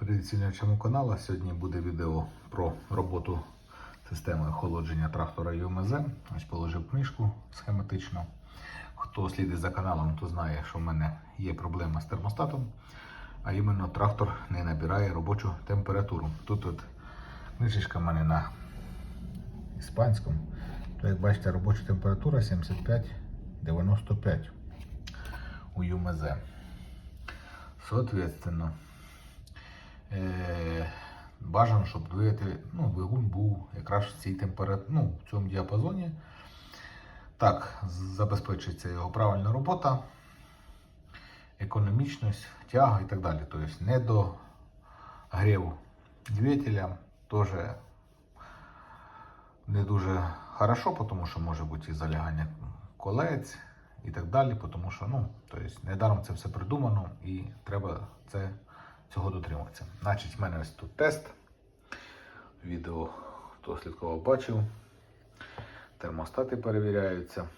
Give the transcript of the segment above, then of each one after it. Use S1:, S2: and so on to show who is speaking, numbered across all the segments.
S1: Привіт каналу. Сьогодні буде відео про роботу системи охолодження трактора ЮМЗ. Ось положив книжку схематично. Хто слідить за каналом, то знає, що в мене є проблема з термостатом, а іменно трактор не набирає робочу температуру. Тут от книжечка в мене на іспанському. Як бачите, робоча температура 75-95 у ЮМЗ. Соответственно, бажано, щоб двигатель, ну, двигун був якраз в цій температурі, ну, в цьому діапазоні. Так, забезпечується його правильна робота, економічність, тяга і так далі. Тобто не до гріву двигателя теж не дуже хорошо, тому що може бути і залягання колець і так далі, тому що ну, тобто, недаром це все придумано і треба це, цього дотримуватися. Значить, в мене ось тут тест. Відео хто слідкував бачив. Термостати перевіряються.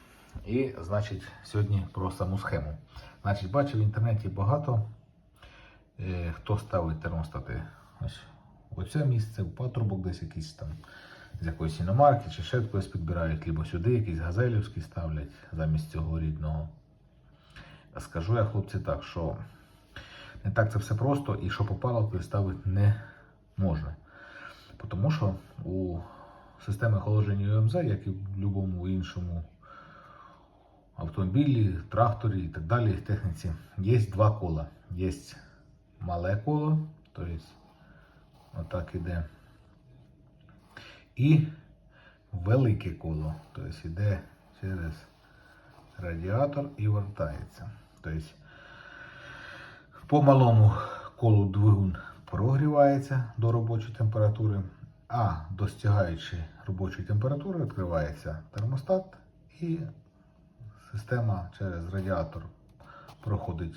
S1: І, значить, сьогодні про саму схему. Значить, бачив в інтернеті багато, е, хто ставить термостати ось оце місце, в патрубок десь якийсь там з якоїсь іномарки чи ще когось підбирають, либо сюди якісь газелівські ставлять замість цього рідного. Скажу я, хлопці, так, що не так це все просто і що попало, то ставити не можна. Тому що у системі охолодження ЮМЗ, як і в будь-якому іншому автомобілі, тракторі і так далі, техніці, є два кола. Є мале коло, тобто отак іде. І велике коло, тобто йде через радіатор і вертається. Тобто по малому колу двигун прогрівається до робочої температури, а достигаючи робочої температури, відкривається термостат і система через радіатор проходить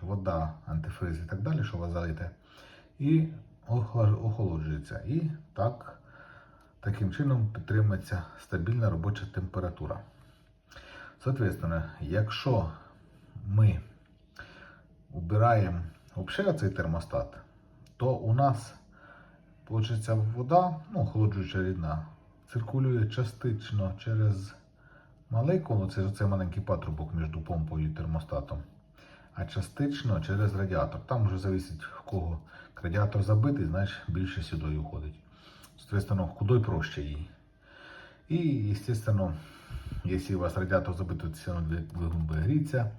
S1: вода, антифриз і так далі, що ви залите, і охолоджується. І так, таким чином підтримується стабільна робоча температура. Соответственно, якщо ми убираємо взагалі цей термостат, то у нас получиться вода, ну, охолоджуюча рідна, циркулює частично через коло, це оцей маленький патрубок між помпою і термостатом, а частично через радіатор. Там вже залежить в кого радіатор забитий, значить більше сюди уходить. Соответственно, куди проще їй. І, естественно, якщо у вас радіатор забитий, то двигун буде грітися.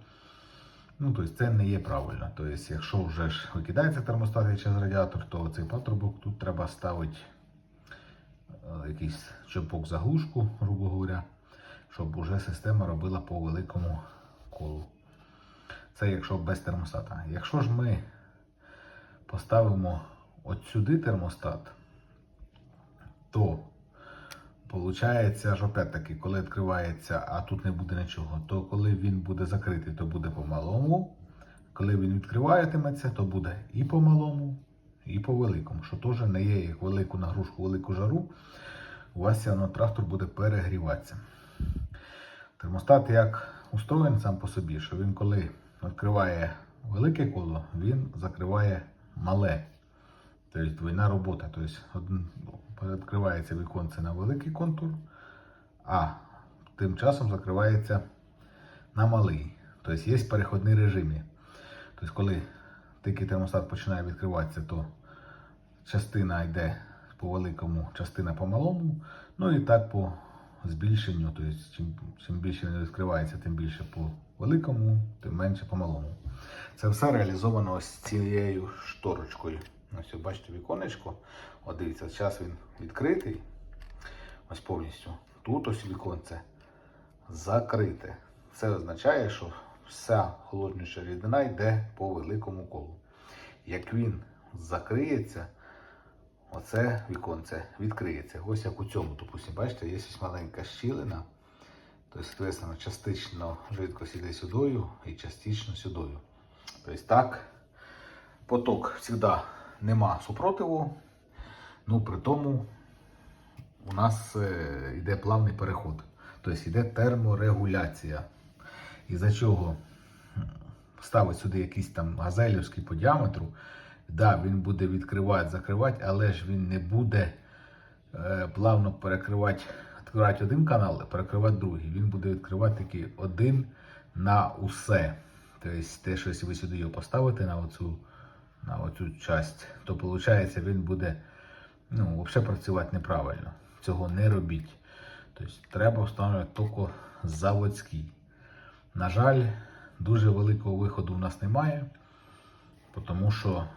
S1: Ну, тобто це не є правильно. Тобто, якщо вже ж викидається термостат через радіатор, то цей патрубок тут треба ставити е, якийсь чопок заглушку, грубо говоря, щоб уже система робила по великому колу. Це якщо без термостата. Якщо ж ми поставимо от сюди термостат, то Получається ж опять-таки, коли відкривається, а тут не буде нічого, то коли він буде закритий, то буде по малому. Коли він відкриватиметься, то буде і по малому, і по великому, що теж не є як велику нагрузку, велику жару. У вас все трактор буде перегріватися. Термостат як устроєн сам по собі, що він коли відкриває велике коло, він закриває мале. Тобто двойна робота. Тобто відкривається віконце на великий контур, а тим часом закривається на малий. Тобто є переходні режими. Тобто, коли тільки термостат починає відкриватися, то частина йде по великому, частина по малому. Ну і так по збільшенню. Тобто, чим, чим більше він відкривається, тим більше по великому, тим менше по малому. Це все реалізовано ось цією шторочкою. Ось бачите віконечко. От дивіться, зараз він відкритий. Ось повністю. Тут ось віконце закрите. Це означає, що вся холоднюча рідина йде по великому колу. Як він закриється, оце віконце відкриється. Ось як у цьому, допустимо, бачите, є ось маленька щілина. Тобто, частично жидкость іде сюдою і частично сюдою. Тобто так, поток завжди нема супротиву, ну при тому у нас е, йде плавний переход. Тобто йде терморегуляція. Із-за чого ставить сюди якийсь там газелівський по діаметру, Да, він буде відкривати, закривати, але ж він не буде е, плавно перекривати, відкривати один канал, перекривати другий. Він буде відкривати такий один на усе. Тобто, те, що ви сюди його поставите на оцю, на оцю часть, то виходить, він буде ну, взагалі працювати неправильно. Цього не робіть. Тобто треба встановлювати тільки заводський. На жаль, дуже великого виходу у нас немає, тому що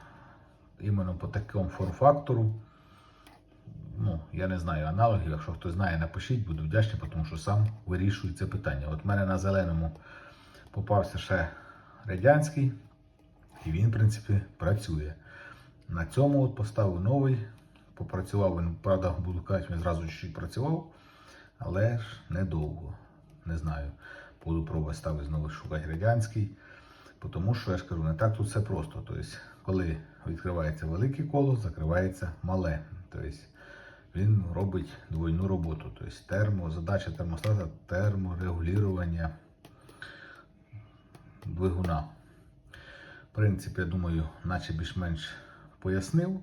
S1: іменно по такому форм-фактору, ну, я не знаю аналогів, якщо хтось знає, напишіть, буду вдячний, тому що сам вирішую це питання. От в мене на зеленому попався ще радянський, і він, в принципі, працює. На цьому от поставив новий, попрацював він, правда, буду казати, він зразу чуть працював, але ж недовго. Не знаю. Буду пробувати ставити знову шукати радянський. Тому що я ж кажу, не так тут все просто. Тобто, коли відкривається велике коло, закривається мале. Тобто він робить двойну роботу. Тобто термо, задача термостата терморегулювання двигуна. Принцип, я думаю, наче більш-менш пояснив.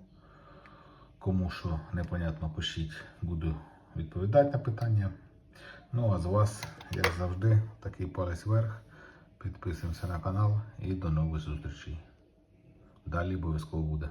S1: Кому що непонятно пишіть, буду відповідати на питання. Ну а з вас, як завжди, такий палець вверх. Підписуємося на канал і до нових зустрічей. Далі обов'язково буде.